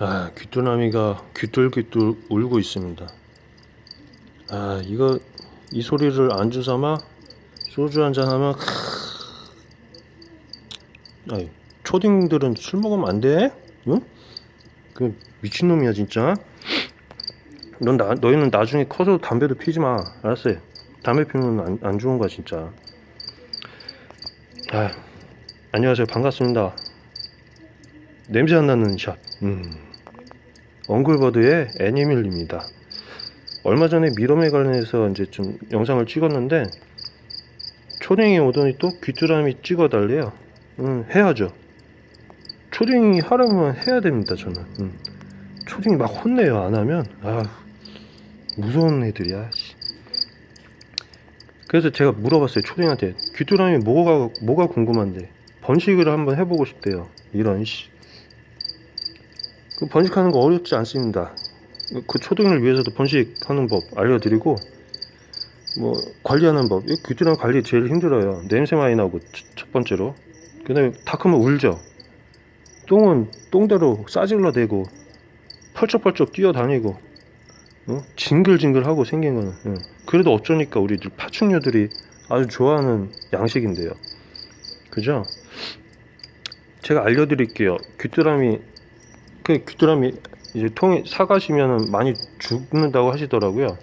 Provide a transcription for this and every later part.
아, 귀뚜라미가 귀뚤귀뚤 울고 있습니다. 아, 이거 이 소리를 안주 삼아 소주 한 잔 하면 크... 아이, 초딩들은 술 먹으면 안 돼? 응? 그 미친놈이야 진짜. 넌 나, 너희는 나중에 커서 담배도 피지 마. 알았어요? 담배 피우면 안, 안 좋은 거야 진짜. 아, 안녕하세요. 반갑습니다. 냄새 안 나는 샷. 음. 엉글버드의 애니밀입니다. 얼마 전에 미럼에 관련해서 이제 좀 영상을 찍었는데 초딩이 오더니 또 귀뚜라미 찍어달래요. 음, 해야죠. 초딩이 하라면 해야 됩니다. 저는. 음. 초딩이 막 혼내요. 안 하면 아 무서운 애들이야. 씨. 그래서 제가 물어봤어요. 초딩한테 귀뚜라미 뭐가 뭐가 궁금한데 번식을 한번 해보고 싶대요. 이런 씨. 그 번식하는 거 어렵지 않습니다. 그 초등을 위해서도 번식하는 법 알려드리고 뭐 관리하는 법. 이 귀뚜라미 관리 제일 힘들어요. 냄새 많이 나고 첫, 첫 번째로. 그다음에 다 크면 울죠. 똥은 똥대로 싸질러 대고 펄쩍펄쩍 뛰어다니고 어? 징글징글하고 생긴 거는 예. 그래도 어쩌니까 우리들 파충류들이 아주 좋아하는 양식인데요. 그죠? 제가 알려드릴게요. 귀뚜라미 그 귀뚜라미 이제 통에 사가시면은 많이 죽는다고 하시더라고요.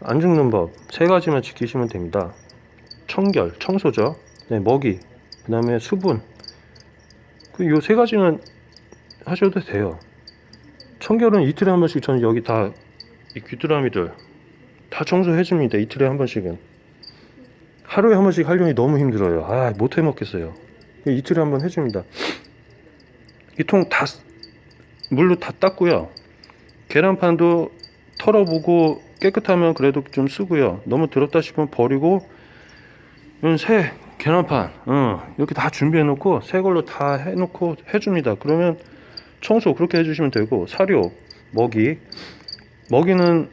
안 죽는 법 세 가지만 지키시면 됩니다. 청결, 청소죠. 네, 먹이, 그 다음에 수분. 그 요 세 가지만 하셔도 돼요. 청결은 이틀에 한 번씩 저는 여기 다 이 귀뚜라미들 다 청소해 줍니다. 이틀에 한 번씩은. 하루에 한 번씩 하려니 너무 힘들어요. 아, 못 해 먹겠어요. 이틀에 한 번 해줍니다. 이 통 다 물로 다 닦고요. 계란판도 털어보고 깨끗하면 그래도 좀 쓰고요. 너무 더럽다 싶으면 버리고 이건 새 계란판 어, 이렇게 다 준비해 놓고 새 걸로 다 해놓고 해줍니다. 그러면 청소 그렇게 해주시면 되고 사료 먹이 먹이는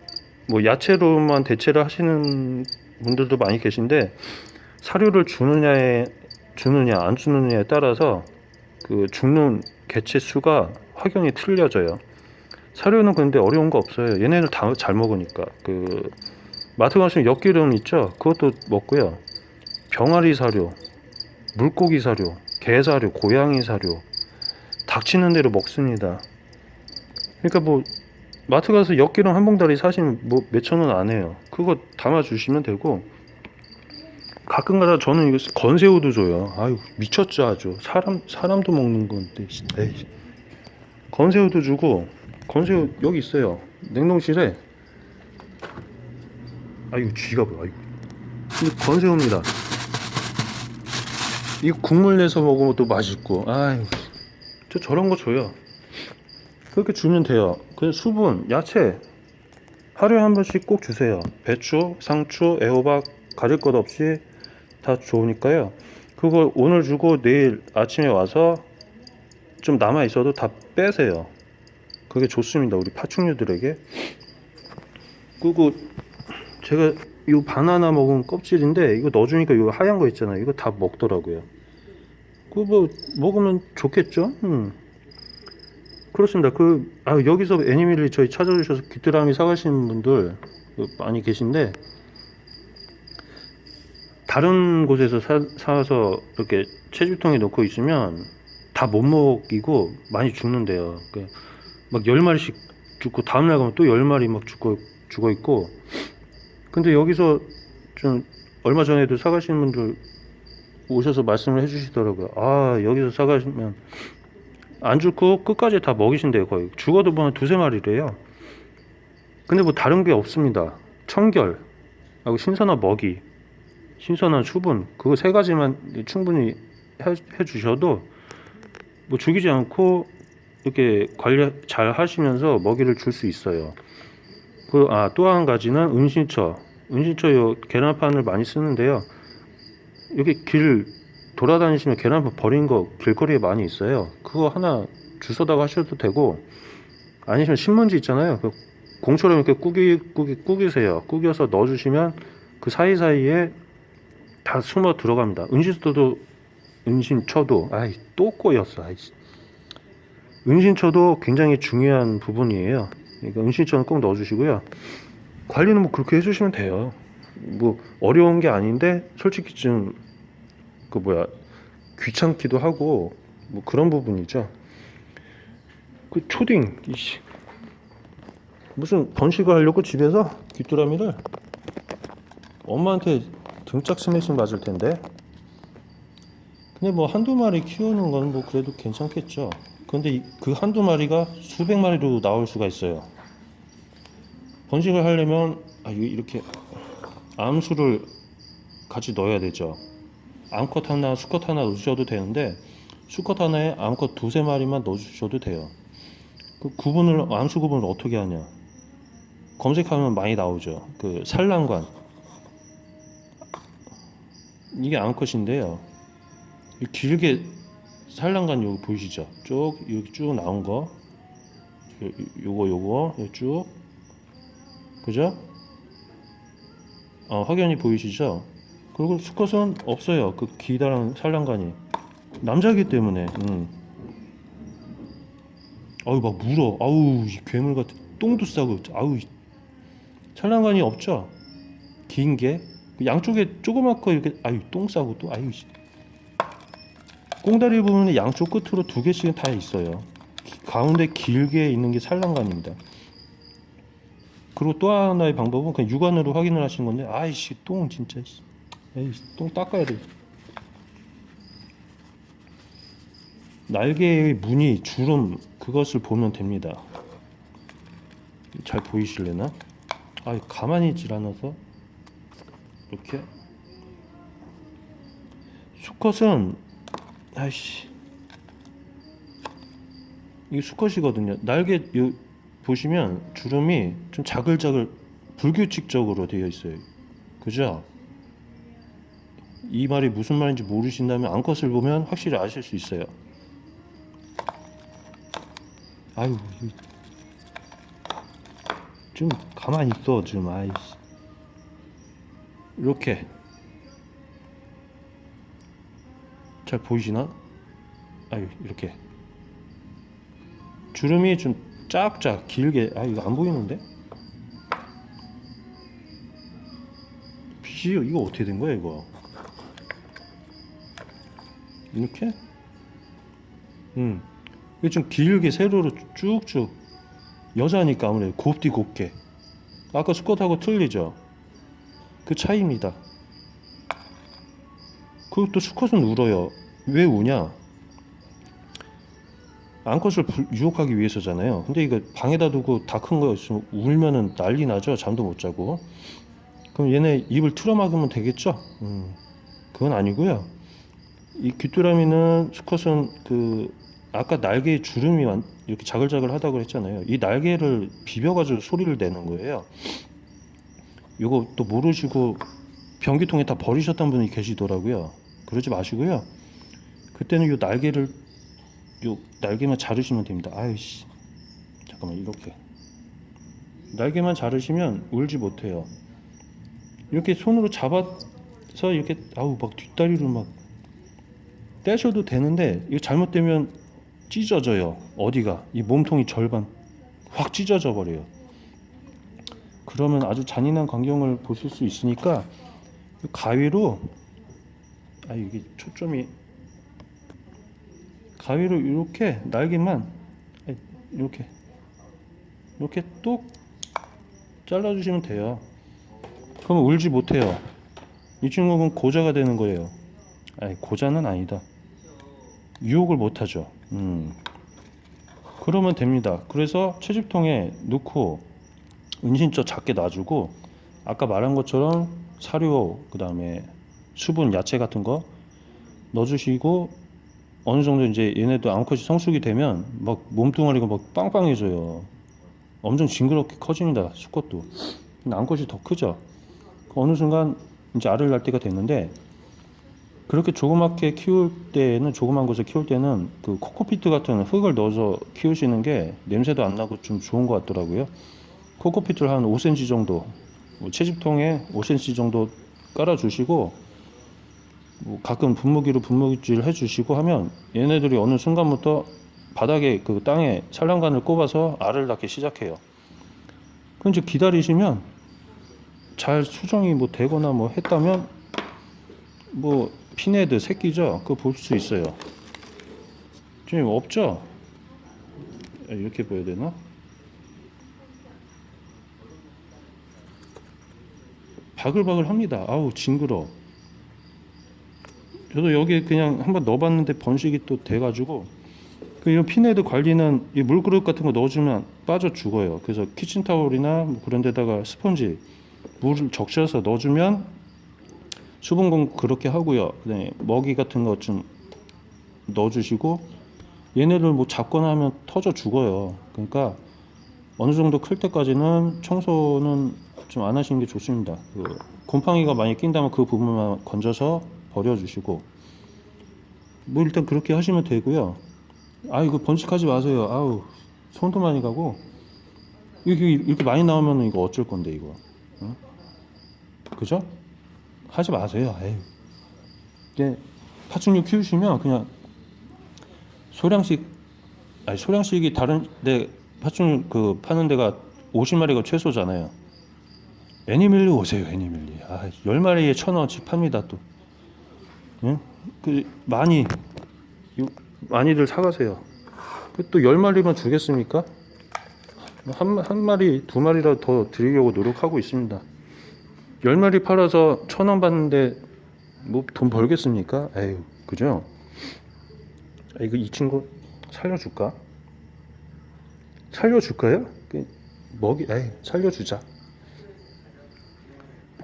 뭐 야채로만 대체를 하시는 분들도 많이 계신데 사료를 주느냐에 주느냐 안 주느냐에 따라서 그 죽는 개체 수가 확연히 틀려져요. 사료는 근데 어려운 거 없어요. 얘네들 다잘 먹으니까 그 마트 가시면 엿기름 있죠. 그것도 먹고요. 병아리 사료, 물고기 사료, 개 사료, 고양이 사료 닥치는 대로 먹습니다. 그러니까 뭐 마트 가서 엿기름 한 봉다리 사시면 뭐 몇천 원 안 해요. 그거 담아 주시면 되고 가끔가다 저는 이거 건새우도 줘요. 아유 미쳤죠 아주 사람 사람도 먹는 건데 에이. 건새우도 주고 건새우 여기 있어요. 냉동실에. 아이고 쥐가 뭐야 이거. 건새우입니다. 이거 국물 내서 먹으면 또 맛있고. 아이고. 저 저런 거 줘요. 그렇게 주면 돼요. 그 수분 야채. 하루에 한 번씩 꼭 주세요. 배추 상추 애호박 가릴 것 없이 다 좋으니까요. 그걸 오늘 주고 내일 아침에 와서 좀 남아 있어도 다 빼세요. 그게 좋습니다. 우리 파충류들에게. 그리고 제가 이 바나나 먹은 껍질인데 이거 넣어주니까 이거 하얀 거 있잖아요. 이거 다 먹더라고요. 그거 뭐 먹으면 좋겠죠? 음. 그렇습니다. 그 아, 여기서 애니밀리 저희 찾아주셔서 귀뚜라미 사가시는 분들 많이 계신데 다른 곳에서 사, 사서 이렇게 체주통에 넣고 있으면 다 못 먹이고 많이 죽는데요. 그막열 마리씩 죽고 다음날 가면 또 열 마리 막 죽고 죽어 있고. 근데 여기서 좀 얼마 전에도 사가시는 분들 오셔서 말씀을 해주시더라고요. 아 여기서 사가시면 안 죽고 끝까지 다 먹이신대요 거의 죽어도 보면 두세 마리래요. 근데 뭐 다른 게 없습니다. 청결 하고 신선한 먹이, 신선한 수분 그거 세 가지만 충분히 해, 해 주셔도 뭐 죽이지 않고 이렇게 관리 잘 하시면서 먹이를 줄 수 있어요. 그, 아, 또 한 가지는 은신처. 은신처 요 계란판을 많이 쓰는데요. 여기 길 돌아다니시면 계란판 버린 거 길거리에 많이 있어요. 그거 하나 주워다가 하셔도 되고, 아니시면 신문지 있잖아요. 그 공처럼 이렇게 꾸기, 꾸기, 꾸기세요. 꾸겨서 넣어주시면 그 사이사이에 다 숨어 들어갑니다. 은신처도 은신처도 아이 또 꼬였어 아이 은신처도 굉장히 중요한 부분이에요. 그러니까 은신처는 꼭 넣어주시고요. 관리는 뭐 그렇게 해주시면 돼요. 뭐 어려운 게 아닌데 솔직히 좀 그 뭐야 귀찮기도 하고 뭐 그런 부분이죠. 그 초딩 이씨 무슨 번식을 하려고 집에서 귀뚜라미를 엄마한테 등짝 스매싱 맞을 텐데. 근데 뭐 한두 마리 키우는 건 뭐 그래도 괜찮겠죠. 근데 이- 그 한두 마리가 수백 마리로 나올 수가 있어요. 번식을 하려면 아, 이- 이렇게 암수를 같이 넣어야 되죠. 암컷 하나, 수컷 하나 넣으셔도 되는데 수컷 하나에 암컷 두세 마리만 넣어주셔도 돼요. 그 구분을 암수 구분을 어떻게 하냐? 검색하면 많이 나오죠. 그 산란관 이게 암컷인데요. 이 길게 산란관 여기 보이시죠? 쭉 여기 쭉 나온 거 요, 요거 요거 요 쭉 그죠? 어, 확연히 보이시죠? 그리고 수컷은 없어요. 그 기다란 산란관이 남자기 때문에. 음. 아우 막 물어. 아우 이 괴물 같은 똥도 싸고. 아우 이- 산란관이 없죠. 긴 게. 그 양쪽에 조그맣고 이렇게 아유 똥 싸고 또 아유 씨. 꽁다리 부분에 양쪽 끝으로 두 개씩은 다 있어요. 기- 가운데 길게 있는 게 산란관입니다. 그리고 또 하나의 방법은 그냥 육안으로 확인을 하시는 건데 아이씨 똥 진짜 씨. 에이 똥 닦아야 돼. 날개의 무늬, 주름 그것을 보면 됩니다. 잘 보이실래나? 아 가만히 있질 않아서 이렇게 수컷은 아이씨 이게 수컷이거든요. 날개 요 보시면 주름이 좀 자글자글 불규칙적으로 되어 있어요. 그죠? 이 말이 무슨 말인지 모르신다면 암컷을 보면 확실히 아실 수 있어요. 아유, 이- 좀 가만히 있어 좀 아이씨. 이렇게 잘 보이시나? 아유 이렇게 주름이 좀 쫙쫙 길게 아 이거 안 보이는데? 빛이 이거 어떻게 된 거야 이거? 이렇게? 음. 이게 좀 길게 세로로 쭉쭉 여자니까 아무래도 곱디 곱게 아까 수컷하고 틀리죠? 그 차이입니다. 그리고 또 수컷은 울어요. 왜 우냐? 암컷을 불- 유혹하기 위해서잖아요. 근데 이거 방에다 두고 다 큰거 있으면 울면은 난리 나죠. 잠도 못 자고. 그럼 얘네 입을 틀어막으면 되겠죠? 음, 그건 아니고요. 이 귀뚜라미는 수컷은 그 아까 날개에 주름이 완- 이렇게 자글자글 하다고 했잖아요. 이 날개를 비벼가지고 소리를 내는 거예요. 이거 또 모르시고 변기통에 다 버리셨던 분이 계시더라고요. 그러지 마시고요. 그때는 요 날개를 요 날개만 자르시면 됩니다. 아이씨. 잠깐만 이렇게. 날개만 자르시면 울지 못해요. 이렇게 손으로 잡아서 이렇게 아우 막 뒷다리로 막 떼셔도 되는데 이거 잘못되면 찢어져요. 어디가 이 몸통이 절반 확 찢어져 버려요. 그러면 아주 잔인한 광경을 보실 수 있으니까 가위로 아 이게 초점이 가위로 이렇게 날개만 이렇게 이렇게 뚝 잘라주시면 돼요. 그러면 울지 못해요. 이 친구는 고자가 되는 거예요. 아니 고자는 아니다. 유혹을 못하죠. 음. 그러면 됩니다. 그래서 채집통에 넣고 은신처 작게 놔주고 아까 말한 것처럼 사료 그 다음에 수분 야채 같은 거 넣어주시고 어느 정도 이제 얘네도 암컷이 성숙이 되면 막 몸뚱아리가 막 빵빵해져요. 엄청 징그럽게 커집니다. 수컷도. 근데 암컷이 더 크죠. 어느 순간 이제 알을 낳을 때가 됐는데 그렇게 조그맣게 키울 때는 조그만 곳에 키울 때는 그 코코피트 같은 흙을 넣어서 키우시는 게 냄새도 안 나고 좀 좋은 것 같더라고요. 코코피트를 한 5cm 정도 뭐 채집통에 5cm 정도 깔아주시고 뭐 가끔 분무기로 분무질 해주시고 하면 얘네들이 어느 순간부터 바닥에 그 땅에 산란관을 꼽아서 알을 낳기 시작해요. 이제 기다리시면 잘 수정이 뭐 되거나 뭐 했다면 뭐 피네드 새끼죠. 그거 볼 수 있어요. 지금 없죠? 이렇게 보여야 되나? 바글바글 합니다. 아우 징그러. 저도 여기 그냥 한번 넣어봤는데 번식이 또 돼가지고 그 이런 피네드 관리는 이 물그릇 같은 거 넣어주면 빠져 죽어요. 그래서 키친타올이나 뭐 그런 데다가 스펀지 물을 적셔서 넣어주면 수분 공급 그렇게 하고요. 그다음에 먹이 같은 거좀 넣어주시고 얘네들 뭐 잡거나 하면 터져 죽어요. 그러니까 어느 정도 클 때까지는 청소는 좀 안 하시는 게 좋습니다. 그 곰팡이가 많이 낀다면 그 부분만 건져서 버려주시고 뭐 일단 그렇게 하시면 되고요. 아 이거 번식하지 마세요. 아우 손도 많이 가고 이렇게 이렇게 많이 나오면 이거 어쩔 건데 이거, 응? 그죠? 하지 마세요. 에이. 이제 파충류 키우시면 그냥 소량씩 아니 소량씩이 다른 데 파충류 그 파는 데가 50마리가 최소잖아요. 애니밀리 오세요, 애니밀리. 아, 10마리에 천 원씩 팝니다, 또. 응? 그 많이 요- 많이들 사가세요. 그또 10마리만 주겠습니까? 한, 한 마리, 두 마리라도 더 드리려고 노력하고 있습니다. 10마리 팔아서 천 원 받는데 뭐 돈 벌겠습니까? 에휴, 그죠? 아, 이거 이 친구 살려줄까? 살려줄까요? 그 먹이, 에이, 살려주자.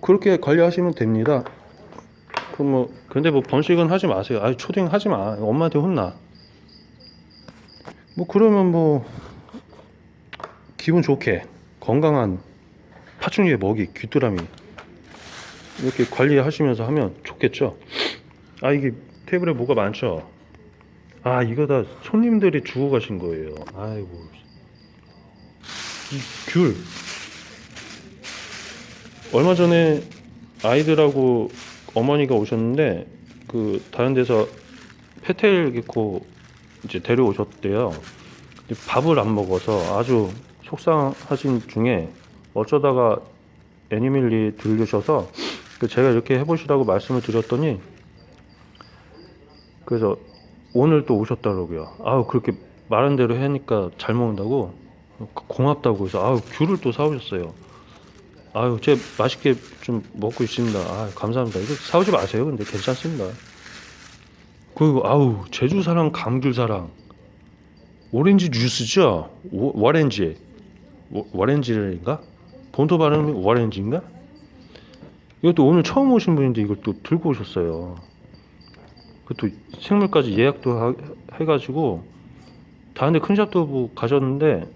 그렇게 관리하시면 됩니다. 그 뭐 근데 뭐 번식은 하지 마세요. 아이 초딩 하지 마. 엄마한테 혼나. 뭐 그러면 뭐 기분 좋게 건강한 파충류의 먹이 귀뚜라미 이렇게 관리하시면서 하면 좋겠죠. 아 이게 테이블에 뭐가 많죠. 아 이거 다 손님들이 주고 가신 거예요. 아이고 이 귤. 얼마 전에 아이들하고 어머니가 오셨는데 그 다른 데서 페테일 기코 이제 데려오셨대요. 밥을 안 먹어서 아주 속상하신 중에 어쩌다가 애니밀리 들르셔서 그 제가 이렇게 해보시라고 말씀을 드렸더니 그래서 오늘 또 오셨더라고요. 아우 그렇게 말한 대로 하니까 잘 먹는다고 고맙다고 해서 아우 귤을 또 사오셨어요. 아유, 제 맛있게 좀 먹고 있습니다. 아, 감사합니다. 이거 사오지 마세요. 근데 괜찮습니다. 그리고 아우, 제주 사랑, 감귤 사랑. 오렌지 주스죠? 오, 와렌지. 오, 와렌지인가? 본토 발음이 와렌지인가? 이것도 오늘 처음 오신 분인데 이걸 또 들고 오셨어요. 그것도 생물까지 예약도 하, 해가지고 다른데 큰 샵도 뭐 가셨는데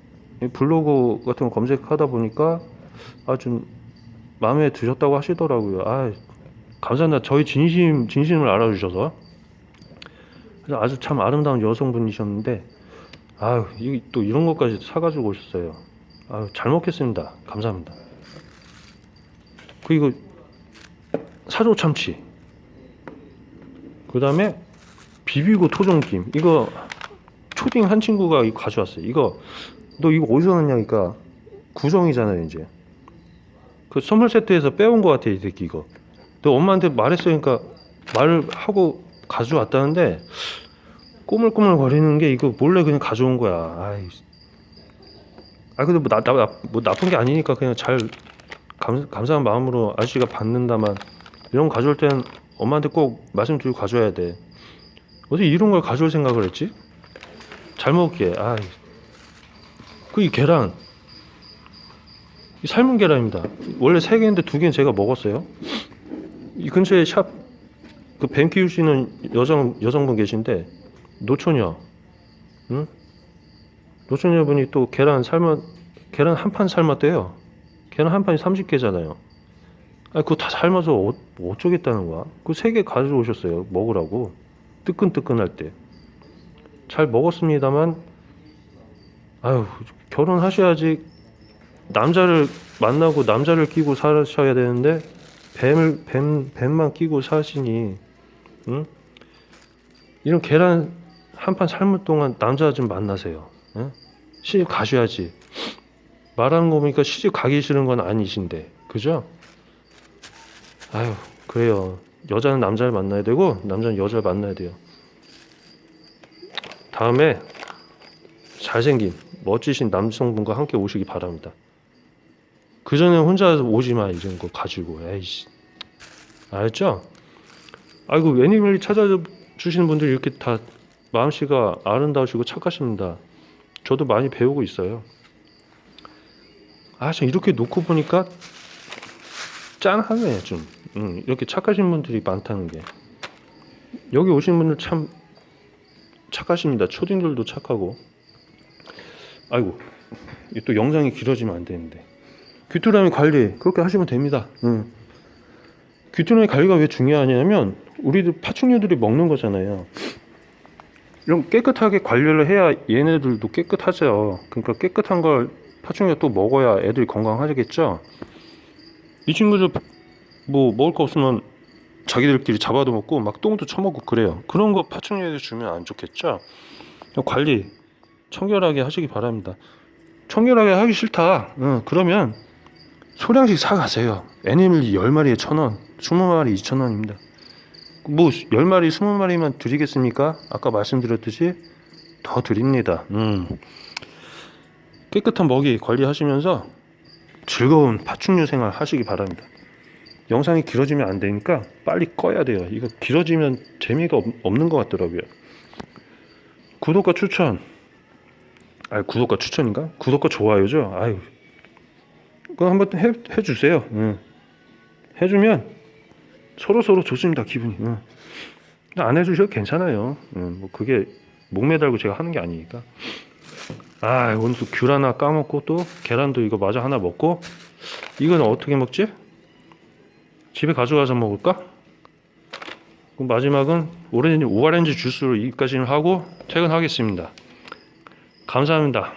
이 블로그 같은 거 검색하다 보니까 아 좀 마음에 드셨다고 하시더라고요. 아 감사합니다. 저희 진심 진심을 알아주셔서 그래서 아주 참 아름다운 여성분이셨는데 아유 이- 또 이런 것까지 사가지고 오셨어요. 아유 잘 먹겠습니다. 감사합니다. 그리고 사조 참치 그 다음에 비비고 토종김 이거 초딩 한 친구가 가져왔어요. 이거 너 이거 어디서 났냐 니까 구성이잖아요 이제 그 선물 세트에서 빼온 것 같아 이 새끼 이거. 너 엄마한테 말했으니까 말을 하고 가져왔다는데 꼬물꼬물 거리는 게 이거 몰래 그냥 가져온 거야. 아이. 아 근데 뭐, 나, 나, 뭐 나쁜 게 아니니까 그냥 잘 감, 감사한 마음으로 아저씨가 받는다만 이런 거 가져올 땐 엄마한테 꼭 말씀드리고 가져야 돼. 어떻게 이런 걸 가져올 생각을 했지? 잘 먹을게. 아이. 그이 계란. 이 삶은 계란입니다. 원래 세 개인데 두 개는 제가 먹었어요. 이 근처에 샵 그 뱀 키우시는 여성 여성분 계신데 노처녀, 응? 노처녀분이 또 계란 삶아 계란 한 판 삶았대요. 계란 한 판이 30개잖아요. 아 그거 다 삶아서 어, 뭐 어쩌겠다는 거야? 그 세 개 가져오셨어요. 먹으라고 뜨끈뜨끈할 때. 잘 먹었습니다만 아유 결혼하셔야지 남자를 만나고 남자를 끼고 사셔야 되는데 뱀을 뱀 뱀만 끼고 사시니 응? 이런 계란 한 판 삶을 동안 남자 좀 만나세요. 예? 시집 가셔야지. 말하는 거 보니까 시집 가기 싫은 건 아니신데, 그죠? 아유, 그래요. 여자는 남자를 만나야 되고 남자는 여자를 만나야 돼요. 다음에 잘생긴 멋지신 남성분과 함께 오시기 바랍니다. 그 전에 혼자 오지 마 이런 거 가지고 에이씨 알죠? 아이고 웬일을 찾아주시는 분들이 이렇게 다 마음씨가 아름다우시고 착하십니다. 저도 많이 배우고 있어요. 아, 참 이렇게 놓고 보니까 짠하네 좀. 음, 이렇게 착하신 분들이 많다는 게 여기 오신 분들 참 착하십니다. 초딩들도 착하고. 아이고, 이또 영상이 길어지면 안 되는데. 귀뚜라미 관리 그렇게 하시면 됩니다. 음. 귀뚜라미 관리가 왜 중요하냐면 우리들 파충류들이 먹는 거잖아요. 이런 깨끗하게 관리를 해야 얘네들도 깨끗하죠. 그러니까 깨끗한 걸 파충류가 또 먹어야 애들이 건강하겠죠. 이 친구들 뭐 먹을 거 없으면 자기들끼리 잡아도 먹고 막 똥도 처먹고 그래요. 그런 거 파충류에게 주면 안 좋겠죠. 관리 청결하게 하시기 바랍니다. 청결하게 하기 싫다. 응, 그러면 소량씩 사가세요. 애니멀 10마리에 1,000원, 20마리 2,000원입니다. 뭐 10마리, 20마리만 드리겠습니까? 아까 말씀드렸듯이 더 드립니다. 음. 깨끗한 먹이 관리하시면서 즐거운 파충류 생활 하시기 바랍니다. 영상이 길어지면 안 되니까 빨리 꺼야 돼요. 이거 길어지면 재미가 없, 없는 것 같더라고요. 구독과 추천. 아, 구독과 추천인가? 구독과 좋아요죠. 아유, 그거 한번 해, 해주세요. 응. 해주면 서로 서로 좋습니다. 기분이. 응. 안 해주셔도 괜찮아요. 응, 뭐 그게 목 매달고 제가 하는 게 아니니까. 아, 오늘 또 귤 하나 까먹고 또 계란도 이거 마저 하나 먹고 이건 어떻게 먹지? 집에 가져가서 먹을까? 그럼 마지막은 오렌지, 오렌지 주스로 이까지는 하고 퇴근하겠습니다. 감사합니다.